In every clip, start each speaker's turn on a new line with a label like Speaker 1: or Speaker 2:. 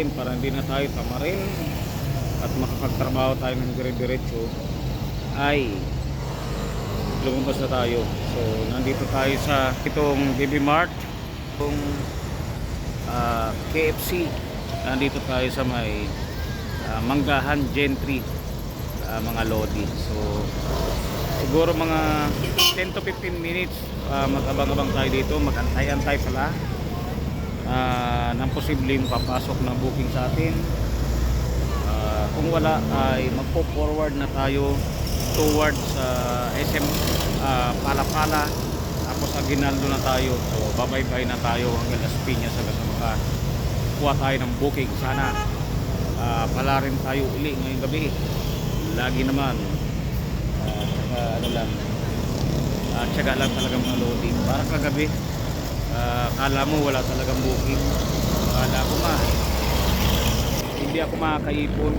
Speaker 1: natin para hindi na tayo tamarin at makapagtrabaho tayo ng dire-diretso ay lumabas na tayo. So nandito tayo sa itong BB Mart, itong ah, KFC. Nandito tayo sa may ah, Manggahan Gentry ah, mga Lodi. So siguro mga 10 to 15 minutes ah, mag-abang-abang tayo dito, magantay-antay pala ah, ng posibleng papasok na booking sa atin. Ah, kung wala ay magpo-forward na tayo towards sa SM ah, Palapala. Tapos Aguinaldo na tayo so babay-bay na tayo hanggang Las Piñas hanggang sa makakuha tayo ng booking sana. Ah, pala rin tayo uli ngayong gabi. Lagi naman. Ah, saka ano lang. Ah, tiyaga lang talaga mga loading. Para kagabi ah, kala mo wala talagang booking. Kala ko nga hindi ako makakaipon.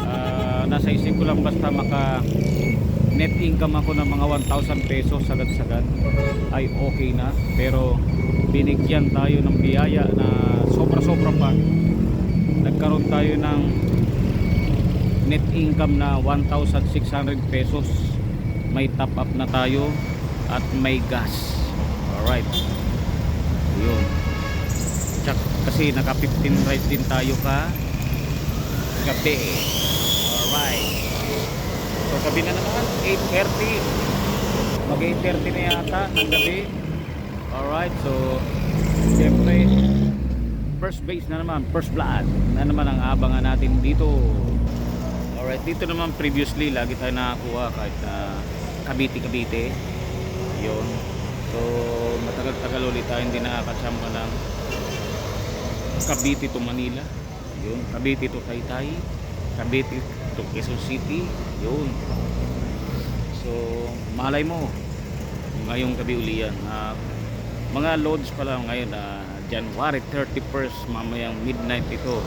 Speaker 1: Ah, nasa isip ko lang basta maka net income ako ng mga 1,000 pesos sagad-sagad. Ay okay na. Pero binigyan tayo ng biyaya na sobra-sobra pa. Nagkaroon tayo ng net income na 1,600 pesos. May top up na tayo at may gas. Alright yun. Tsak, kasi naka 15 rides din tayo ka gabi. Alright. So gabi na naman 8.30 mag 8.30 na yata ng gabi. Alright so siyempre first base na naman first blood na naman ang abangan natin dito. Alright dito naman previously lagi tayo nakakuha kahit na Cavite Cavite. Yun so matagal-tagal ulit tayo hindi nakakachamba ng Cavite to Manila. Yun Cavite to Taytay Cavite to Quezon City. Yun. So malay mo. Ngayong gabi uli yan. Ah, mga loads pa lang ngayon na January 31st mamayang midnight ito.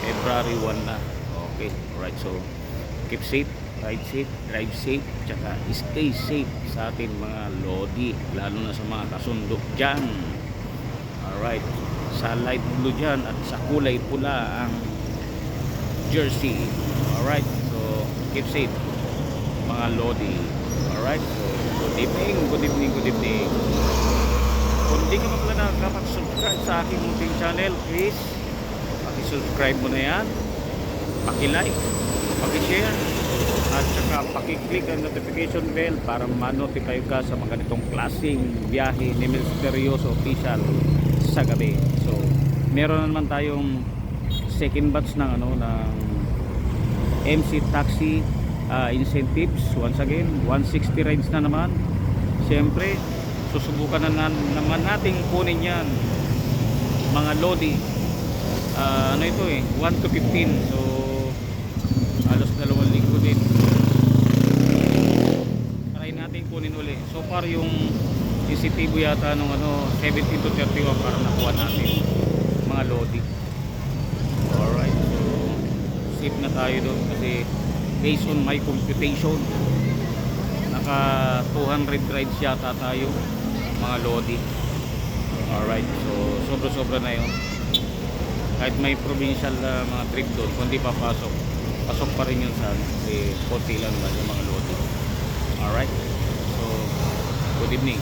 Speaker 1: February 1 na. Okay alright so keep safe ride safe drive safe tsaka stay safe sa atin mga lodi lalo na sa mga kasundo dyan. Alright sa light blue dyan at sa kulay pula ang jersey. Alright so keep safe mga lodi. Alright so good evening good evening good evening. Kung hindi ka pa pala nakakapag-subscribe sa aking munting channel please paki-subscribe mo na yan paki-like paki-share at saka paki-click ang notification bell para ma-notify ka sa mga ganitong klaseng biyahe ni Misterioso Official sa gabi. So, meron na naman tayong second batch ng ano ng MC Taxi ah, incentives. Once again 160 rides na naman. Siyempre susubukan na, na naman nating kunin yan mga lodi. Ah, ano ito eh 1 to 15 so halos dalawang linggo din. Try natin kunin uli. So far yung CCTV yata nung ano 17 to 31 para nakuha natin mga lodi alright so safe na tayo doon kasi based on my computation naka 200 rides yata tayo mga lodi alright so sobra sobra na yun. Kahit may provincial na mga trip doon kung di papasok pasok pa rin yun sa kasi konti lang naman yung mga lodi alright? So good evening.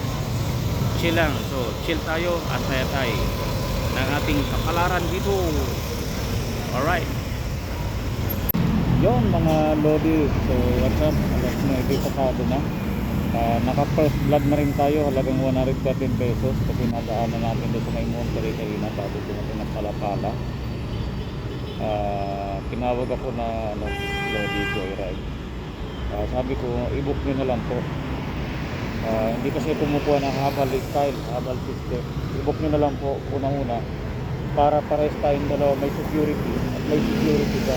Speaker 1: Chill lang. So chill tayo at saya tayo ng ating kapalaran dito. Alright? Yon mga lodi so what's up? Alas 9 pasado na. Ah, naka first blood na rin tayo. Halagang 113 pesos kasi nadaanan natin doon sa may Monterey kanina. Bago dumating ng Palapala Ah, tinawag ako na ano, Lodi Joyride Ah, sabi ko i-book nyo na lang po. Ah, hindi kasi kumukuha ng habal style habal system i-book nyo na lang po unang-una para pares tayong dalawa may security at may security ka.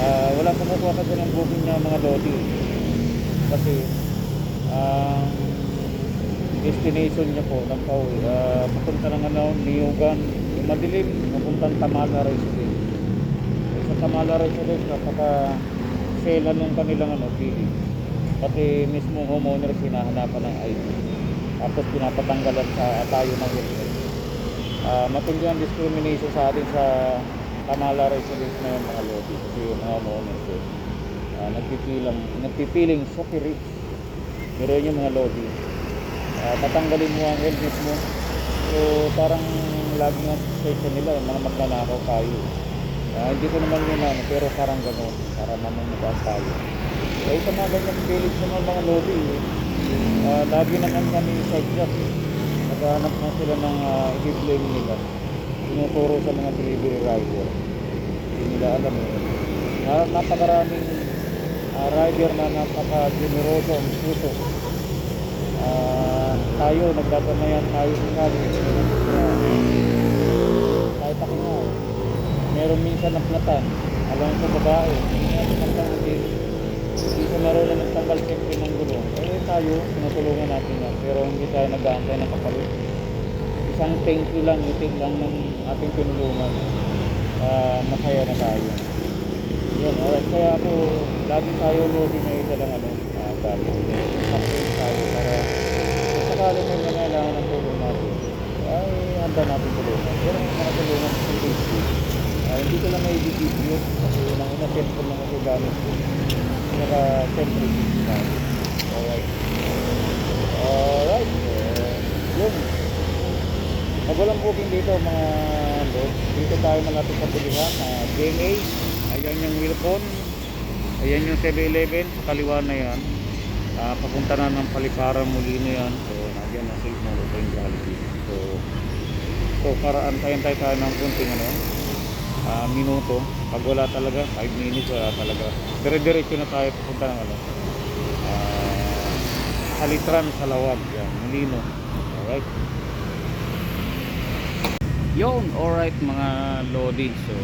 Speaker 1: Ah, wala kumukuha kasi ng booking niya mga Lodi. Kasi ang destination niya po ng pauwi uh, papunta ng ano, Niyugan madilim papuntang Residence so, sa Tamala Residence napaka kanselan ng kanilang ano, pili. Pati mismo homeowner sinahanapan ng ID. Tapos pinapatanggalan sa tayo ng helmet. Ah, matindi ang discrimination sa atin sa Kamala residents na yung mga lobby kasi yung mga homeowners eh, ah, nagpipilang, nagpipiling super rich. Pero yun yung mga lobby. Ah, tatanggalin mo ang helmet mo. So parang lagi nga station nila, yung mga magnanakaw tayo. Ah, hindi ko naman yun ano, pero parang gano'n, para mamumukaan tayo. Eh, sa mga ganyang village naman mga lobby, eh, ah, lagi naman kami sa job. Naghahanap na sila ng uh, i-blame nila. Tinuturo sa mga delivery rider. Hindi nila alam eh. Na, napakaraming ah, rider na napaka-generoso ang puso. Ah, tayo, nagdadamayan tayo sa kali. Kahit ako nga, eh. Meron minsan na platan. Alam ko babae, hindi natin magtanggal hindi ko marunong magtanggal siyempre ng gulong. Eh tayo, tinutulungan natin yan. Pero hindi tayo nag-aantay ng kapalit. Isang thank you lang, itik lang ng ating tinulungan. Ah, masaya na tayo. Yun, alright. Kaya ako, lagi tayo lobby na isa lang ano, uh, gabi. Update tayo para kung sakali may nangailangan ng tulong natin, ay handa natin tulungan. Pero may mga sa. Ah, hindi ko lang may video kasi unang-una cellphone lang ako gamit ko. Naka video tayo. Alright. Alright. Uh, yun. Magulang booking dito mga lord. Dito tayo malapit sa Bulihan. Uh, GMA. Ayan yung Wilcon. Ayan yung 7-Eleven. Sa kaliwa na yan. Ah, papunta na ng Paliparan muli na yan. So, nagyan na mo ito yung Jollibee. So, so para antayin tayo tayo ng kunting ano, ah, minuto. Pag wala talaga, 5 minutes wala talaga. Dire-diretso na tayo papunta ng ano. Ah, Halitran sa Lawag. Yan, Molino. Alright. Yon, alright mga Lodi. So,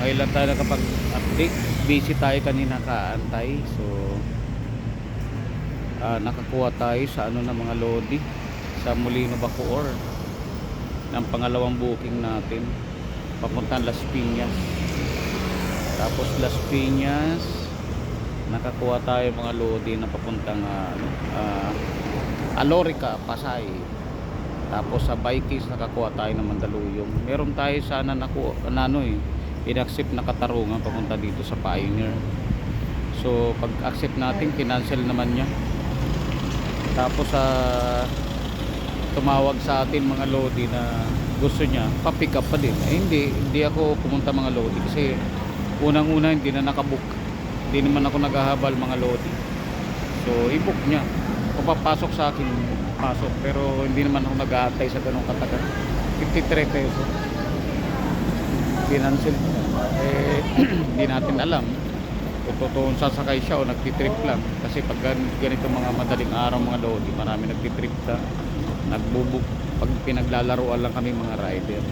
Speaker 1: ngayon lang tayo nakapag-update. Busy tayo kanina kaantay. So, ah, nakakuha tayo sa ano na mga Lodi. Sa Molino Bacoor. Ng pangalawang booking natin. Papuntang Las Piñas. Tapos Las Piñas. Nakakuha tayo mga Lodi na papuntang ano, ah, Alorica, Pasay. Tapos sa Vikings nakakuha tayo ng Mandaluyong. Meron tayo sana naku na ano eh, in-accept na katarungan papunta dito sa Pioneer. So pag accept natin, kinancel naman niya. Tapos sa tumawag sa atin mga lodi na gusto niya, pa-pick up pa din. Eh, hindi, hindi ako pumunta mga lodi kasi unang-una hindi na nakabook. Hindi naman ako naghahabal mga lodi. So i-book niya. Kung papasok sa akin, pasok. Pero hindi naman ako nag-aantay sa ganong katagal. 53 pesos. Financial. Eh, hindi natin alam. Kung totoong sasakay siya o nagtitrip lang. Kasi pag gan- ganito mga madaling araw mga lodi, marami nagtitrip sa nagbubuk. Pag pinaglalaruan lang kami mga rider.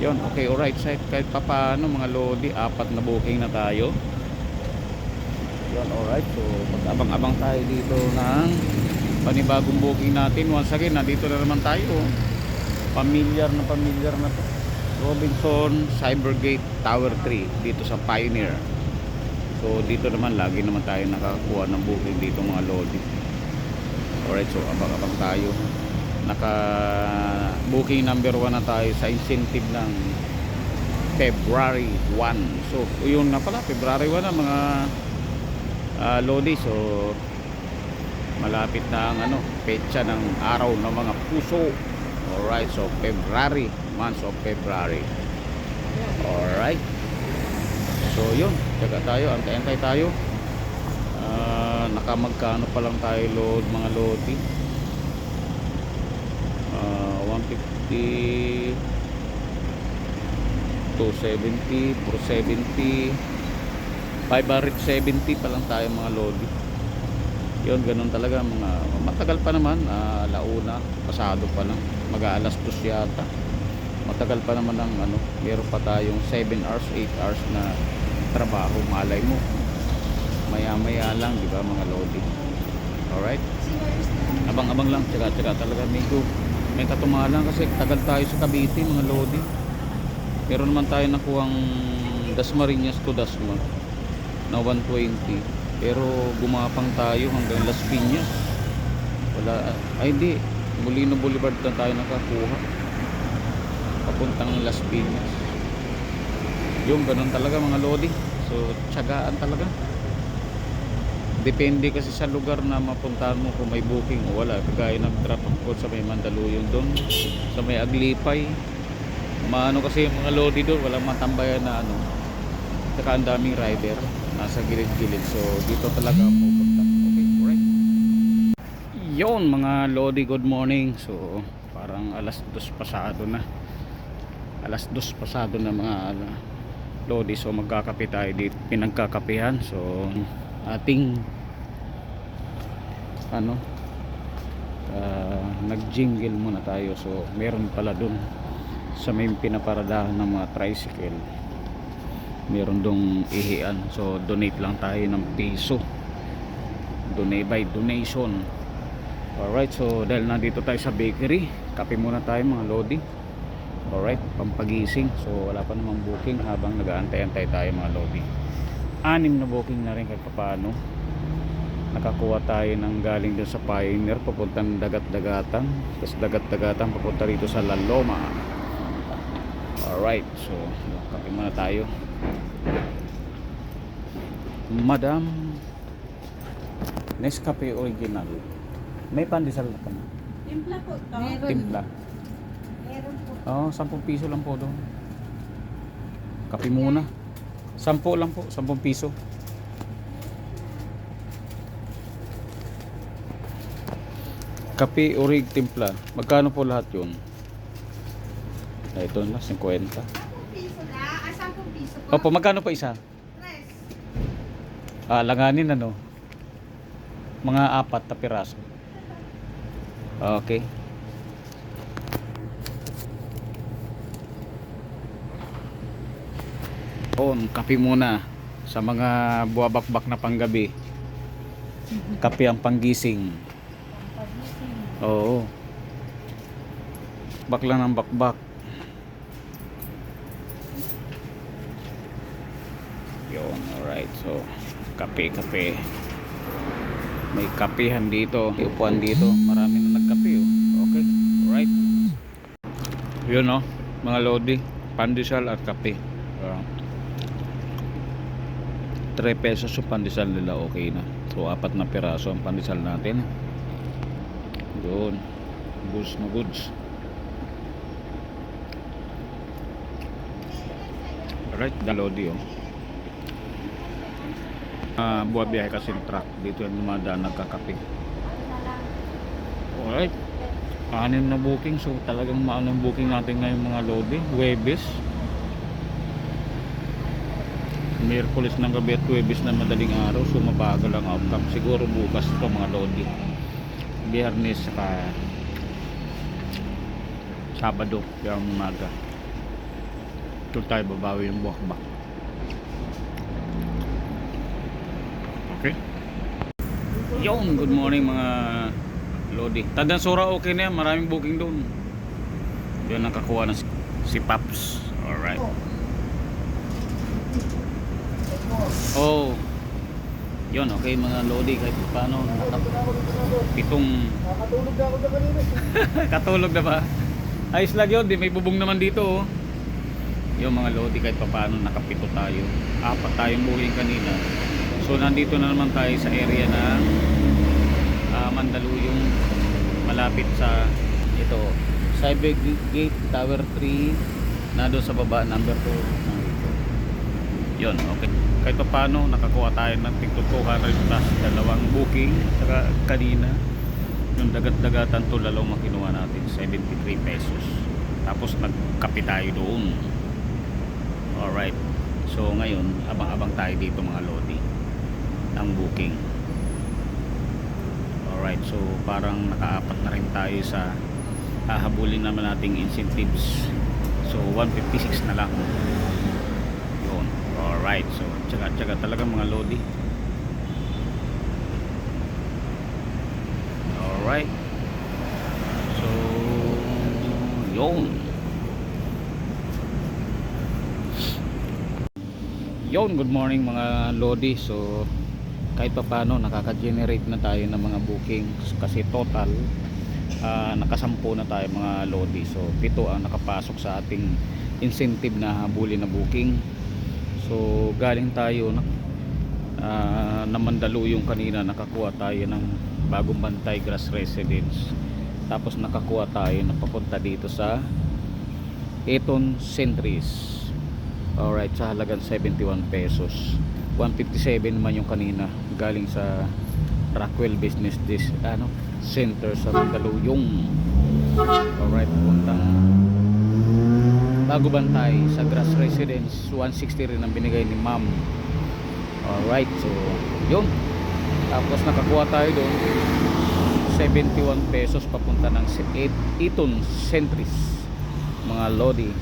Speaker 1: Yon, okay, alright. So, kahit pa paano mga lodi, apat na booking na tayo. Yon, alright. So, mag-abang-abang tayo dito ng panibagong booking natin. Once again, nandito na naman tayo. Familiar na familiar na to. Robinson Cybergate Tower 3 dito sa Pioneer. So, dito naman, lagi naman tayo nakakuha ng booking dito mga lodi. Alright, so abang-abang tayo. Naka booking number 1 na tayo sa incentive ng February 1. So, yun na pala, February 1 na mga ah, lodi. So, malapit na ang ano, petsa ng araw ng mga puso. Alright, so February, months of February. Alright. So, yun, tsaga tayo, antay-antay tayo. Ah, nakamagkano pa lang tayo load, mga lodi. Ah, 150 270 470 570 pa lang tayo mga lodi. Yun ganun talaga mga matagal pa naman ah, launa pasado pa lang mag alas 2 yata. Matagal pa naman ang ano meron pa tayong 7 hours 8 hours na trabaho malay mo. Maya maya lang di ba mga lodi? Alright? Abang abang lang tsaka tsaka talaga medyo may katumalan kasi tagal tayo sa Cavite mga lodi. Meron naman tayo nakuhang Dasmariñas to Dasma na 120 pero gumapang tayo hanggang Las Piñas. Wala ay hindi. Molino Boulevard na tayo nakakuha. Papuntang Las Piñas. Yung ganun talaga mga lodi. So tiyagaan talaga depende kasi sa lugar na mapuntahan mo kung may booking o wala. Kagaya ng drop ako sa may Mandaluyong doon sa may Aglipay. Maano kasi yung mga lodi doon walang matambayan na ano. Saka ang daming rider nasa gilid-gilid. So dito talaga ako pupunta. Okay alright. Yon mga lodi good morning. So parang alas dos pasado na. Alas dos pasado na mga lodi. So magkakape tayo dito pinagkakapihan so ating ano uh, nag jingle muna tayo. So meron pala dun sa may pinaparadahan ng mga tricycle. Meron dong ihian. So donate lang tayo ng piso. Donate by donation. Alright so dahil nandito tayo sa bakery kape muna tayo mga lodi. Alright pampagising. So wala pa namang booking habang nag-aantay-antay tayo mga lodi. Anim na booking na rin kahit nakakuha tayo ng galing dun sa Pioneer papuntang dagat-dagatan tapos dagat-dagatan papunta rito sa La Loma alright so kape muna tayo Madam Nescafe original may pandesal na ka na
Speaker 2: Timpla po to.
Speaker 3: Meron.
Speaker 1: timpla
Speaker 2: Meron po.
Speaker 1: Oh, 10 piso lang po doon. Kape muna. 10 lang po, 10 piso. Kape orig timpla. Magkano po lahat 'yun? Ah, ito na 50.
Speaker 2: 10 piso na. Ah, 10 piso po.
Speaker 1: Opo, magkano po isa?
Speaker 2: Tres.
Speaker 1: Ah, langanin ano? Mga apat na piraso. Okay. On, kape muna sa mga buwabakbak na panggabi. Kape ang panggising. Oo. Bakla ng bakbak. Yun, alright. So, kape, kape. May kapihan dito. May upuan dito. Marami na nagkape. Oh. Okay, alright. Yun oh, mga lodi. Pandesal at kape. Uh, 3 pesos yung pandesal nila okay na. So, apat na piraso ang pandesal natin. Yun. Goods na goods. Alright, dalodi oh. Ah, buwa biyahe kasi ng truck. Dito yung dumadaan nagkakape. Alright. Anim na booking so talagang maano yung booking natin ngayon mga lodi. Webes Miyerkules ng gabi at Webes na madaling araw so mabagal ang outcome. Siguro bukas ito mga lodi Biyernes saka Sabado yung umaga ito tayo babawi yung buwakbak Okay. Yon, good morning mga Lodi. Tandansura okay na yan, maraming booking doon. Yun nakakuha na si, si Paps. Alright. Oh. Yun, okay mga Lodi kahit paano. Pitong
Speaker 3: Nakatulog na ako na kanina.
Speaker 1: katulog na ba? Ayos lang yun, di may bubong naman dito oh. Yung mga Lodi kahit paano nakapito tayo. Apat tayong booking kanina. So nandito na naman tayo sa area ng uh, Mandaluyong malapit sa ito Cyber Gate Tower 3 na doon sa baba number 2 yun okay kahit pa paano nakakuha tayo ng tigtutukan plus dalawang booking saka kanina yung dagat-dagatan to lalong makinuha natin 73 pesos. Tapos nagkape tayo doon. Alright. So ngayon abang-abang tayo dito mga lodi ng booking. Alright. So parang nakaapat na rin tayo sa hahabulin naman nating incentives. So 156 na lang alright so tsaga tsaga talaga mga lodi alright so yun Yon, good morning mga Lodi. So, kahit pa paano, nakaka-generate na tayo ng mga bookings kasi total, ah, nakasampu na tayo mga Lodi. So, pito ang nakapasok sa ating incentive na habulin na booking. So, galing tayo na, ah, na Mandaluyong kanina, nakakuha tayo ng bagong bantay grass residence. Tapos nakakuha tayo na papunta dito sa Eton Centris. Alright, sa halagang 71 pesos. 157 man yung kanina galing sa Rockwell Business Dis ano Center sa Mandaluyong. Alright, puntang Bago Bantay sa Grass Residence 160 rin ang binigay ni Ma'am. Alright, so yun. Tapos nakakuha tayo doon 71 pesos papunta ng Eton Centris mga Lodi.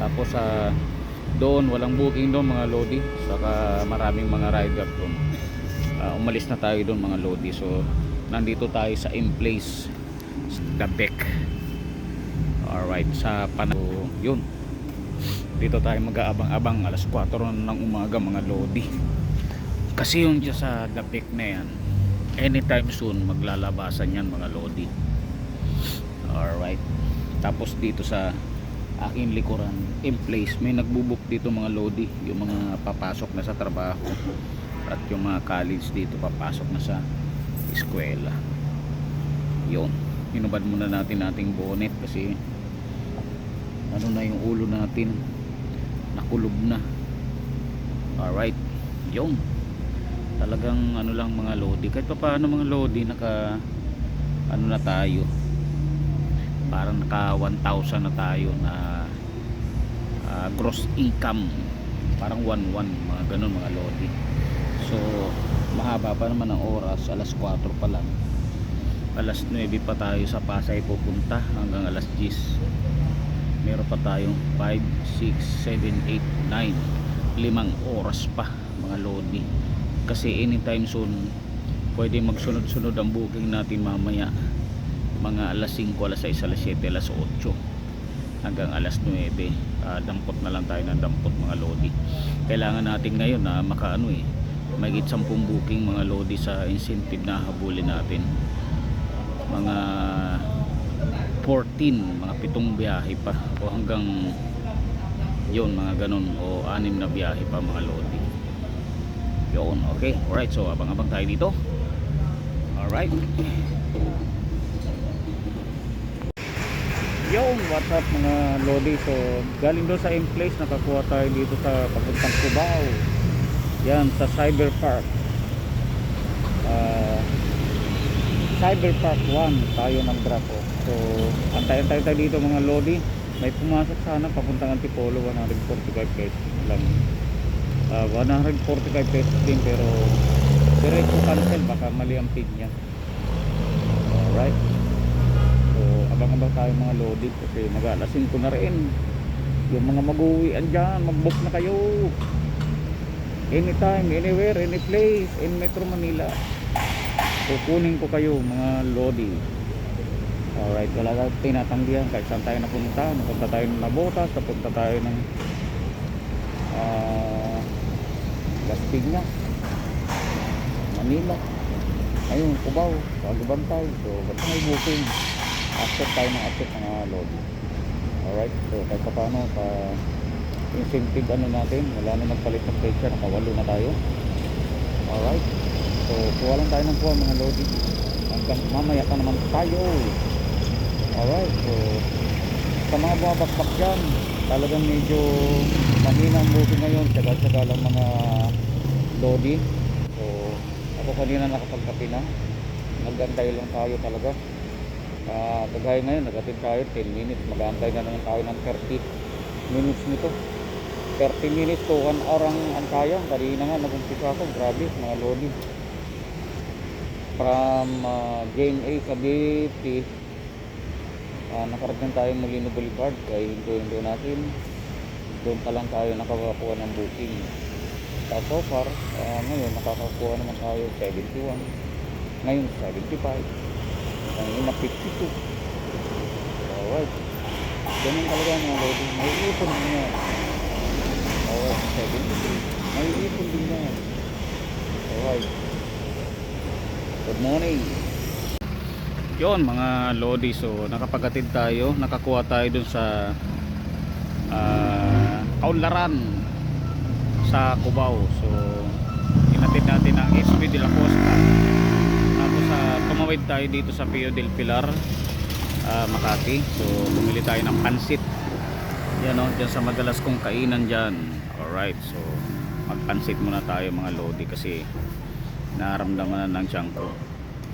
Speaker 1: Tapos sa doon walang booking doon mga Lodi. Saka maraming mga rider doon. Ah, umalis na tayo doon mga Lodi. So nandito tayo sa in place Dabek. Alright, sa panahon yun. Dito tayo mag-aabang-abang alas 4 ng umaga mga Lodi. Kasi yung sa Dabek na yan, anytime soon maglalabasan yan mga Lodi. Alright. Tapos dito sa aking likuran in place may nagbubuk dito mga lodi yung mga papasok na sa trabaho at yung mga college dito papasok na sa eskwela yun hinubad muna natin nating bonnet kasi ano na yung ulo natin nakulob na. Alright. Yun. Talagang ano lang mga lodi. Kahit pa paano mga lodi naka ano na tayo. Parang naka 1,000 na tayo na ah, gross income. Parang 1-1 mga ganun mga lodi. So mahaba pa naman ang oras. Alas 4 pa lang. Alas 9 pa tayo sa Pasay pupunta hanggang alas 10 meron pa tayong 5, 6, 7, 8, 9 limang oras pa mga lodi. Kasi anytime soon pwede magsunod-sunod ang booking natin mamaya. Mga alas 5, alas 6, alas 7, alas 8 hanggang alas 9 Ah, dampot na lang tayo ng dampot mga lodi. Kailangan natin ngayon na makaano eh may 10 booking mga lodi sa incentive na habulin natin. Mga 14 mga pitong biyahe pa. O hanggang yun mga ganun o anim na biyahe pa mga lodi yun okay. Alright so abang-abang tayo dito. Alright. Yung what's up mga Lodi So galing doon sa in place Nakakuha tayo dito sa papuntang Cubao. Yan sa Cyber Park Ah, Cyber Park 1 Tayo ng Draco So antay-antay tayo dito mga Lodi May pumasok sana papuntang Antipolo 145 pesos lang Ah, 145 pesos din pero Diretso cancel baka mali ang pin niya Alright So, abang-abang tayo mga lodi kasi mag-aalasin ko na rin. Yung mga mag-uwian dyan, mag-book na kayo. Anytime, anywhere, any place in Metro Manila. Kukunin ko kayo mga lodi. Alright, wala tayong tinatanggihan kahit saan tayo napunta. Napunta tayo ng Nabotas, napunta tayo ng ah Las Piñas, Manila. Ayun, Cubao, Pagabantay. So, basta may booking accept tayo ng accept mga lobby alright so kahit pa paano sa incentive ano natin wala na nagpalit ng picture nakawalo na tayo alright so kuha lang tayo ng kuha mga lobby hanggang mamaya pa naman tayo. Alright so sa mga bumabakbak dyan talagang medyo mahina ang booking ngayon. Tsaga tsaga lang mga lodi. So ako kanina nakapagkapi na. Nagantay lang tayo talaga. Uh, kagaya ngayon nagatid tayo 10 minutes. Mag-aantay na naman tayo ng 30 minutes nito. 30 minutes to 1 hour ang antaya. Kanina nga nag-umpisa ako. Grabe mga lodi from uh, game A sa BP uh, nakarating tayo Molino Boulevard kaya hinto-hinto natin. Doon pa lang tayo nakakakuha ng booking. Uh, so far uh, ngayon nakakakuha naman tayo 71 ngayon 75 ang ina 52 alright. Ganun talaga mga lodi may ipon mo yan. Alright 73 May ipon din na yan. Alright. Good morning. Yon mga lodi. So nakapagatid tayo. Nakakuha tayo dun sa ah, kaunlaran sa Cubao. So inatid natin ang SB de la Costa. Tapos uh, tumawid tayo dito sa Pio del Pilar, ah, Makati. So bumili tayo ng pansit. Yan o, dyan sa madalas kong kainan dyan. Alright, so magpansit muna tayo mga lodi kasi naramdaman na ng tiyan ko.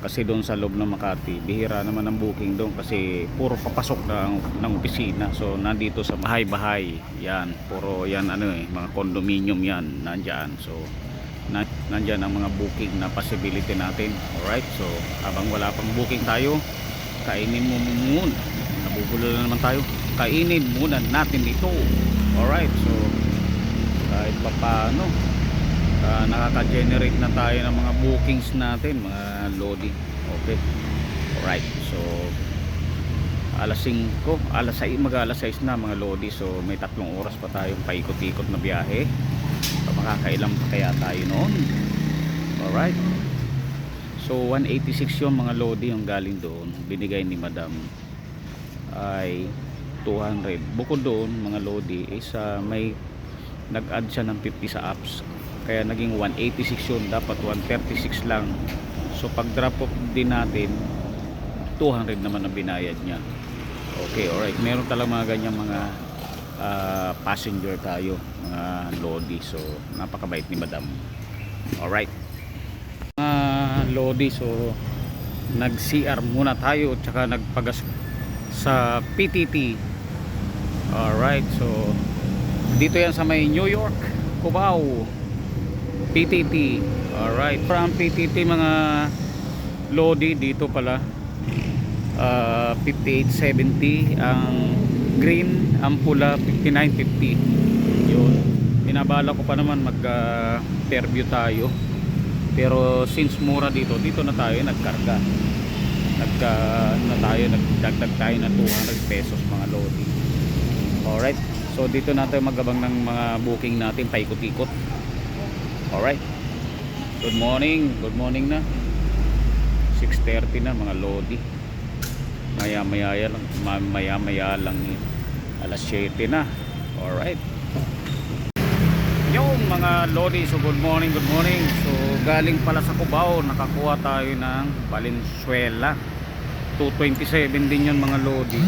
Speaker 1: Kasi doon sa loob ng Makati, bihira naman ang booking doon kasi puro papasok ng, ng opisina. So nandito sa bahay-bahay, yan, puro yan ano eh, mga condominium yan, nandyan. So na, nandyan ang mga booking na possibility natin. Alright, so habang wala pang booking tayo, kainin mo muna. Nabubulol na naman tayo. Kainin muna natin ito. Alright, so kahit pa paano ah, nakaka-generate na tayo ng mga bookings natin, mga loading. Okay. Alright, so alas 5, alas 6, mag alas 6 na mga lodi. So may tatlong oras pa tayong paikot-ikot na biyahe. So makakailan pa kaya tayo noon. Alright. So 186 yung mga lodi yung galing doon. Binigay ni madam ay 200. Bukod doon mga lodi is ah, may nag-add siya ng 50 sa apps. Kaya naging 186 yun. Dapat 136 lang. So pag drop off din natin 200 naman ang binayad niya. Okay, alright. Meron talagang mga ganyan mga ah, passenger tayo, mga lodi. So napakabait ni madam. Alright. Mga lodi, so nag CR muna tayo tsaka nagpagas sa PTT. Alright, so dito yan sa may New York, Cubao. PTT. Alright, from PTT mga lodi dito pala. Ah, 5870 ang green, ang pula 5950. Yun. Binabala ko pa naman mag ah, interview tayo. Pero since mura dito, dito na tayo nagkarga. Nagka na tayo nagdagdag tayo na 200 pesos mga lodi. Alright. So dito na tayo magabang ng mga booking natin paikot-ikot. Alright. Good morning. Good morning na. 6.30 na mga lodi. Maya maya lang. Maya maya lang eh. Alas 7 na. Alright. Yung mga lodi. So good morning. Good morning. So galing pala sa Cubao. Nakakuha tayo ng Valenzuela. 227 din yun mga lodi.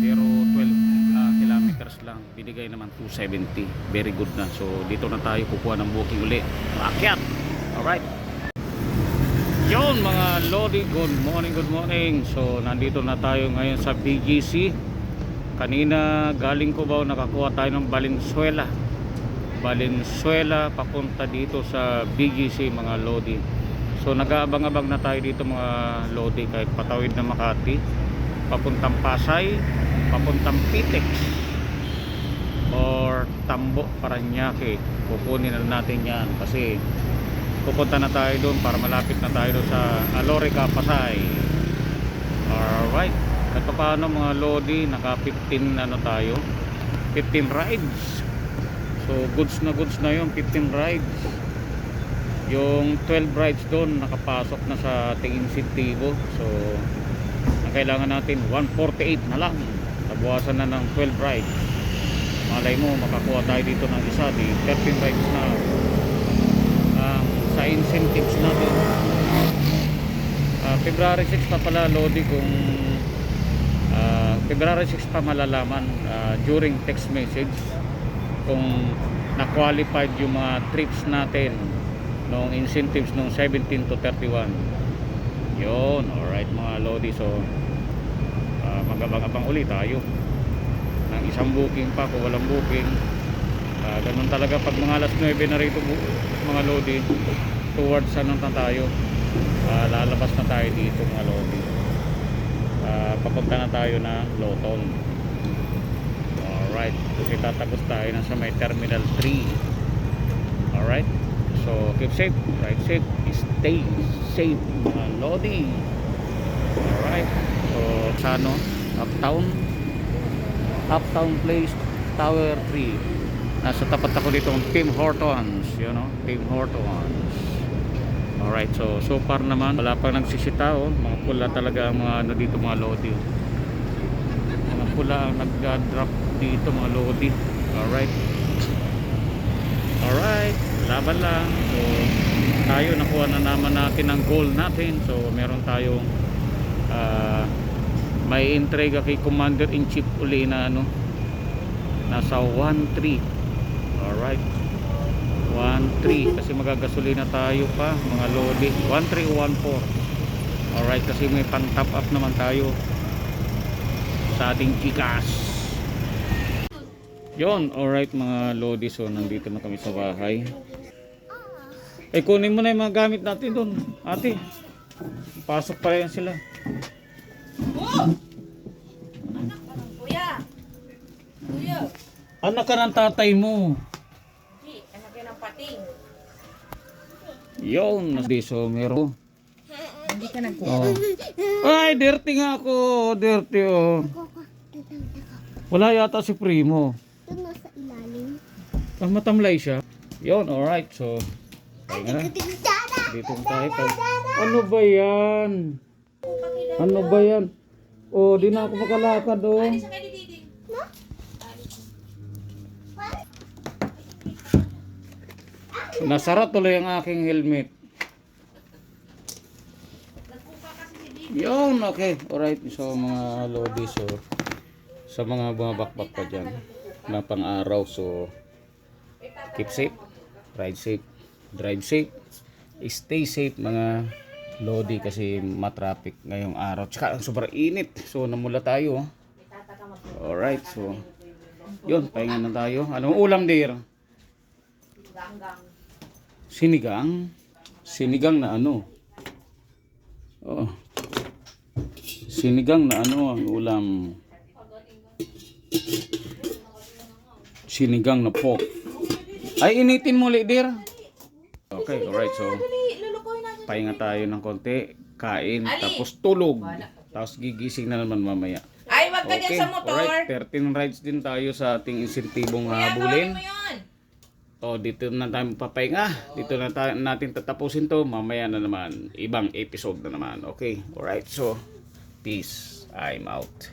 Speaker 1: Pero 12 ah, kilometers lang. Binigay naman 270. Very good na. So dito na tayo kukuha ng booking uli. Akyat. Alright. Yon mga Lodi, good morning, good morning. So nandito na tayo ngayon sa BGC. Kanina galing ko ba nakakuha tayo ng Valenzuela. Valenzuela papunta dito sa BGC mga Lodi. So nag-aabang-abang na tayo dito mga Lodi kahit patawid na Makati. Papuntang Pasay, papuntang Pitex or Tambo, Paranaque. Kukunin na natin yan kasi pupunta na tayo doon para malapit na tayo sa Alorica, Pasay. Alright. At paano mga Lodi, naka 15 ano tayo? 15 rides. So goods na goods na yun, 15 rides. Yung 12 rides doon nakapasok na sa ating insentibo. So ang kailangan natin 148 na lang. Nabuwasan na ng 12 rides. Malay mo makakuha tayo dito ng isa, di 13 rides na. Ang sa incentives natin Ah, February 6 pa pala Lodi kung ah, February 6 pa malalaman ah, during text message kung na-qualified yung mga trips natin nung incentives nung 17 to 31 yun alright mga Lodi so ah, magabang-abang ulit tayo ng isang booking pa kung walang booking. Ah, ganun talaga pag mga alas 9 na rito mga lodi towards ano na tayo? Ah, lalabas na tayo dito mga lodi Ah, papunta na tayo na Loton alright kasi tatagos tayo na sa may terminal 3 alright so keep safe ride safe stay safe mga lodi alright so sa ano uptown uptown place tower 3 Nasa tapat ako dito ng Tim Hortons, you know, Tim Hortons. Alright, so so far naman wala pang nagsisita oh. Mga pula talaga ang mga ano dito mga lodi. Mga pula ang nag-drop dito mga lodi. Alright. Alright, laban lang. So tayo nakuha na naman natin ang goal natin. So meron tayong ah, may entrega kay Commander in Chief uli na ano nasa 1-3 alright. 1-3 kasi magagasolina tayo pa mga lodi. 1-3 o 1-4 alright kasi may pang top up naman tayo sa ating chikas yon alright mga lodi. So nandito na kami sa bahay. Eh kunin mo na yung mga gamit natin doon ate. Pasok pa yan sila
Speaker 2: Kuya! Kuya!
Speaker 1: anak ka ng tatay mo
Speaker 2: Di, anak yan ng pating.
Speaker 1: Yun, di so meron.
Speaker 2: Hindi ka nag
Speaker 1: Oh. Ay, dirty nga ako. Dirty oh. Wala yata si Primo.
Speaker 3: Doon nasa ilalim.
Speaker 1: Ah, matamlay siya. Yun, alright. So, tayo na. Dito tayo. tayo. Ano ba yan? Ano ba yan? Oh, di na ako makalakad oh. Nasara tuloy ang aking helmet. Yun, okay. Alright. So, mga lodi, so, sa mga bumabakbak pa dyan, na pang-araw, so, keep safe, ride safe, drive safe, stay safe, mga lodi, kasi matraffic ngayong araw. Tsaka, sobrang init. So, namula tayo. oh. Alright, so, yun, pahinga na tayo. Anong ulam, dear? Sinigang? Sinigang na ano? Oo. Sinigang na ano ang ulam? Sinigang na pork. Ay, initin mo, dear. Okay, alright. So, pahinga tayo ng konti. Kain, tapos tulog. Tapos gigising na naman mamaya.
Speaker 4: Ay, wag ka dyan sa motor.
Speaker 1: alright. 13 rides din tayo sa ating insentibong
Speaker 4: Kuya,
Speaker 1: habulin.
Speaker 4: yun.
Speaker 1: O, dito na tayo papahinga. Dito na tayo, natin tatapusin to. Mamaya na naman. Ibang episode na naman. Okay? Alright. So, peace. I'm out.